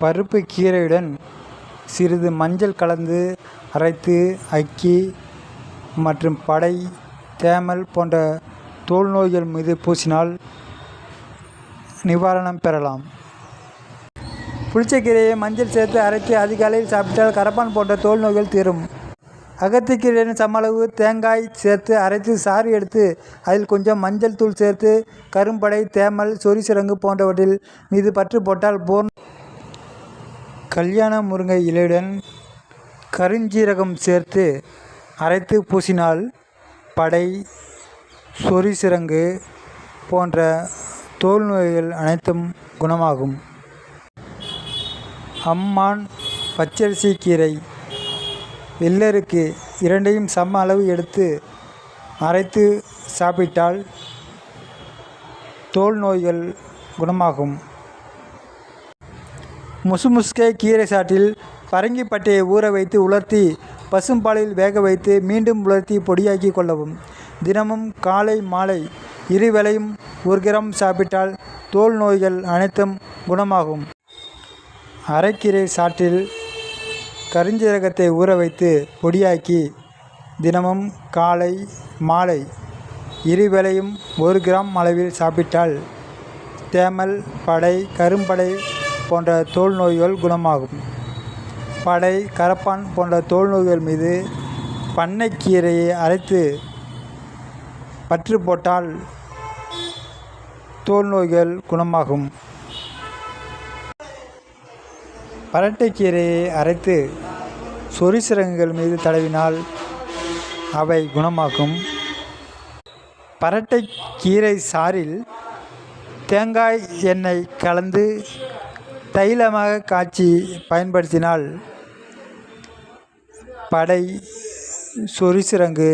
பருப்பு கீரையுடன் சிறிது மஞ்சள் கலந்து அரைத்து அக்கி மற்றும் படை தேமல் போன்ற தோல் நோய்கள் மீது பூசினால் நிவாரணம் பெறலாம். புளிச்சக்கீரையை மஞ்சள் சேர்த்து அரைத்து அதிகாலையில் சாப்பிட்டால் கரப்பான் போன்ற தோல் நோய்கள் தீரும். அகத்திக்கீரையின் சமளவு தேங்காய் சேர்த்து அரைத்து சாறு எடுத்து அதில் கொஞ்சம் மஞ்சள் தூள் சேர்த்து கரும்படை தேமல் சொரிசிரங்கு போன்றவற்றில் மீது பற்று போட்டால் போர் கல்யாண முருங்கை இலையுடன் கருஞ்சீரகம் சேர்த்து அரைத்து பூசினால் படை சொரிசிரங்கு போன்ற தோல் நோய்கள் அனைத்தும் குணமாகும். அம்மான் பச்சரிசி கீரை வெள்ளருக்கு இரண்டையும் சம அளவு எடுத்து அரைத்து சாப்பிட்டால் தோல் நோய்கள் குணமாகும். முசுமுசுக்கே கீரை சாற்றில் பரங்கிப்பட்டையை ஊற வைத்து உலர்த்தி பசும்பாலில் வேக வைத்து மீண்டும் உலர்த்தி பொடியாக்கி கொள்ளவும். தினமும் காலை மாலை இருவேளையும் ஒரு கிராம் சாப்பிட்டால் தோல் நோய்கள் அனைத்தும் குணமாகும். அரைக்கீரை சாற்றில் கருஞ்சீரகத்தை ஊற வைத்து பொடியாக்கி தினமும் காலை மாலை இருவேளையும் ஒரு கிராம் அளவில் சாப்பிட்டால் தேமல் படை கரும்படை போன்ற தோல் நோய்கள் குணமாகும். படை கரப்பான் போன்ற தோல் நோய்கள் மீது பண்ணைக்கீரையை அரைத்து பற்று போட்டால் தோல் நோய்கள் குணமாகும். பரட்டைக்கீரையை அரைத்து சொரிசிரங்குகள் மீது தடவினால் அவை குணமாகும். பரட்டை கீரை சாறில் தேங்காய் எண்ணெய் கலந்து தைலமாக காய்ச்சி பயன்படுத்தினால் படை சொரிசிரங்கு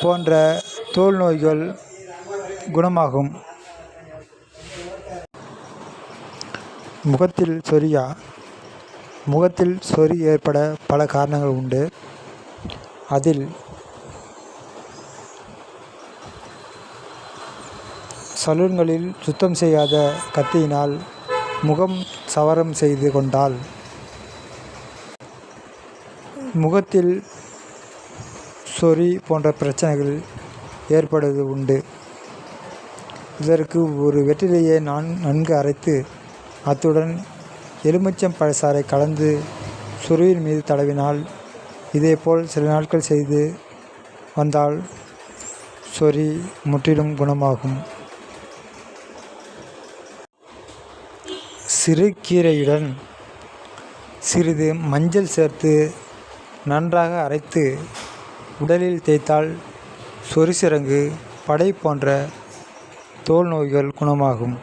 போன்ற தோல் நோய்கள் குணமாகும். முகத்தில் சொரியா? முகத்தில் சொறி ஏற்பட பல காரணங்கள் உண்டு. அதில் சலூன்களில் சுத்தம் செய்யாத கத்தியினால் முகம் சவரம் செய்து கொண்டால் முகத்தில் சொறி போன்ற பிரச்சனைகள் ஏற்படுவது உண்டு. இதற்கு ஒரு வெற்றிலையை நான் நன்கு அரைத்து அத்துடன் எலுமிச்சம் பழசாரை கலந்து சுருவின் மீது தடவினால் இதேபோல் சில நாட்கள் செய்து வந்தால் சொறி முற்றிலும் குணமாகும். சிறுகீரையுடன் சிறிது மஞ்சள் சேர்த்து நன்றாக அரைத்து உடலில் தேய்த்தால் சொரிசிரங்கு படை போன்ற தோல் நோய்கள் குணமாகும்.